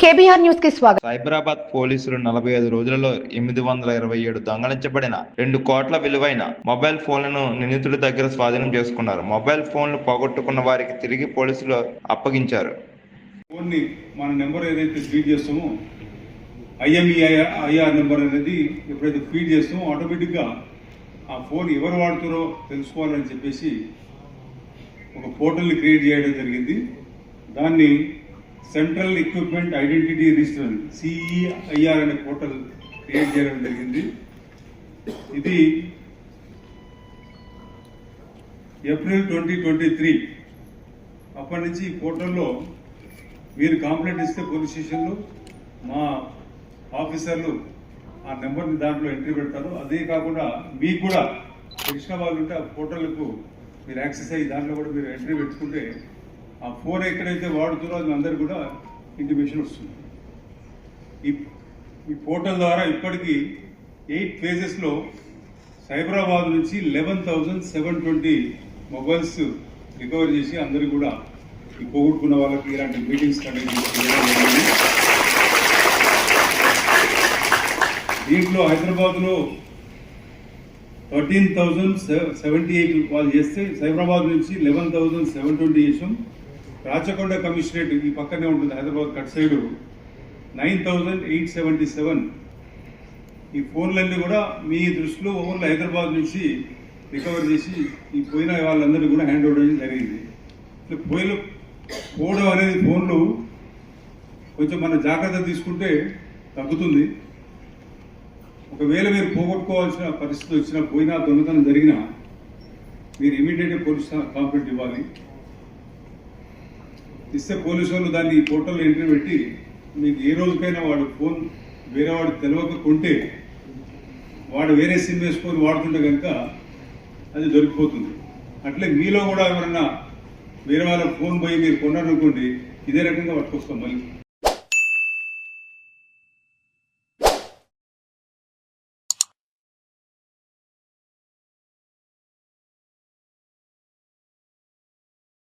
KBR న్యూస్కి స్వాగతం. సైబరాబాద్ పోలీసులు నలభై ఐదు రోజులలో ఎనిమిది వందల ఇరవై ఏడు దొంగలించబడిన రెండు కోట్ల విలువైన మొబైల్ ఫోన్లను నిందితుడి దగ్గర స్వాధీనం చేసుకున్నారు. మొబైల్ ఫోన్లు పోగొట్టుకున్న వారికి తిరిగి పోలీసులు అప్పగించారు. ఫోన్ని మన నెంబర్ ఏదైతే ఫీడ్ చేస్తామో ఐఎంఈఐ ఐఆర్ నెంబర్ అనేది ఎప్పుడైతే ఫీడ్ చేస్తామో ఆటోమేటిక్గా ఆ ఫోన్ ఎవరు వాడుతారో తెలుసుకోవాలని చెప్పేసి ఒక పోర్టల్ని క్రియేట్ చేయడం జరిగింది. దాన్ని central equipment identity register CEIR అనే పోర్టల్ క్రియేట్ చేయడం జరిగింది. ఇది ఏప్రిల్ ట్వంటీ ట్వంటీ త్రీ. అప్పటి నుంచి ఈ పోర్టల్లో మీరు కంప్లైంట్ ఇస్తే పోలీస్ స్టేషన్లో మా ఆఫీసర్లు ఆ నెంబర్ని దాంట్లో ఎంట్రీ పెడతారు. అదే కాకుండా మీకు కూడా తెలిసిన వాళ్ళు ఉంటే ఆ పోర్టల్కు మీరు యాక్సెస్ అయ్యి దాంట్లో కూడా మీరు ఎంట్రీ పెట్టుకుంటే ఆ ఫోన్ ఎక్కడైతే వాడుతుందో అది అందరు కూడా ఇంటిమేషన్ వస్తుంది. ఈ ఈ పోర్టల్ ద్వారా ఇప్పటికీ ఎయిట్ ఫేజెస్లో సైబరాబాద్ నుంచి eleven thousand seven twenty mobiles recover చేసి అందరూ కూడా ఈ పోగొట్టుకున్న వాళ్ళకి ఇలాంటి మీటింగ్స్ కండక్ట్ చేసి దీంట్లో హైదరాబాద్లో థర్టీన్ థౌజండ్ సెవెంటీ ఎయిట్ వాళ్ళు చేస్తే సైబరాబాద్ నుంచి లెవెన్ థౌజండ్ సెవెన్ ట్వంటీ చేసాం. రాచకొండ కమిషనరేట్ ఈ పక్కనే ఉంటుంది Hyderabad cut side. Nine thousand eight seventy seven. ఈ ఫోన్లన్నీ కూడా మీ దృష్టిలో ఓన్లీ హైదరాబాద్ నుంచి రికవర్ చేసి ఈ పోయిన వాళ్ళందరినీ కూడా హ్యాండ్ ఓవర్ చేయడం జరిగింది. ఇట్లా పోయిన పోవడం అనేది ఫోన్లు కొంచెం మన జాగ్రత్త తీసుకుంటే తగ్గుతుంది. ఒకవేళ మీరు పోగొట్టుకోవాల్సిన పరిస్థితి వచ్చినా పోయినా దొంగతనం జరిగినా మీరు ఇమీడియట్గా పోలీస్ కాంప్లైంట్ ఇవ్వాలి. ఇస్తే పోలీసు వాళ్ళు దాన్ని ఈ పోర్టల్లో ఎంట్రీ పెట్టి మీకు ఏ రోజుకైనా వాడు ఫోన్ వేరే వాడు తెలియక కొంటే వాడు వేరే సిమ్ వేసుకొని వాడుతుంటే కనుక అది దొరికిపోతుంది. అట్లే మీలో కూడా ఎవరన్నా వేరే వాళ్ళ ఫోన్ పోయి మీరు కొన్నారనుకోండి ఇదే రకంగా పట్టుకొస్తాం మళ్ళీ.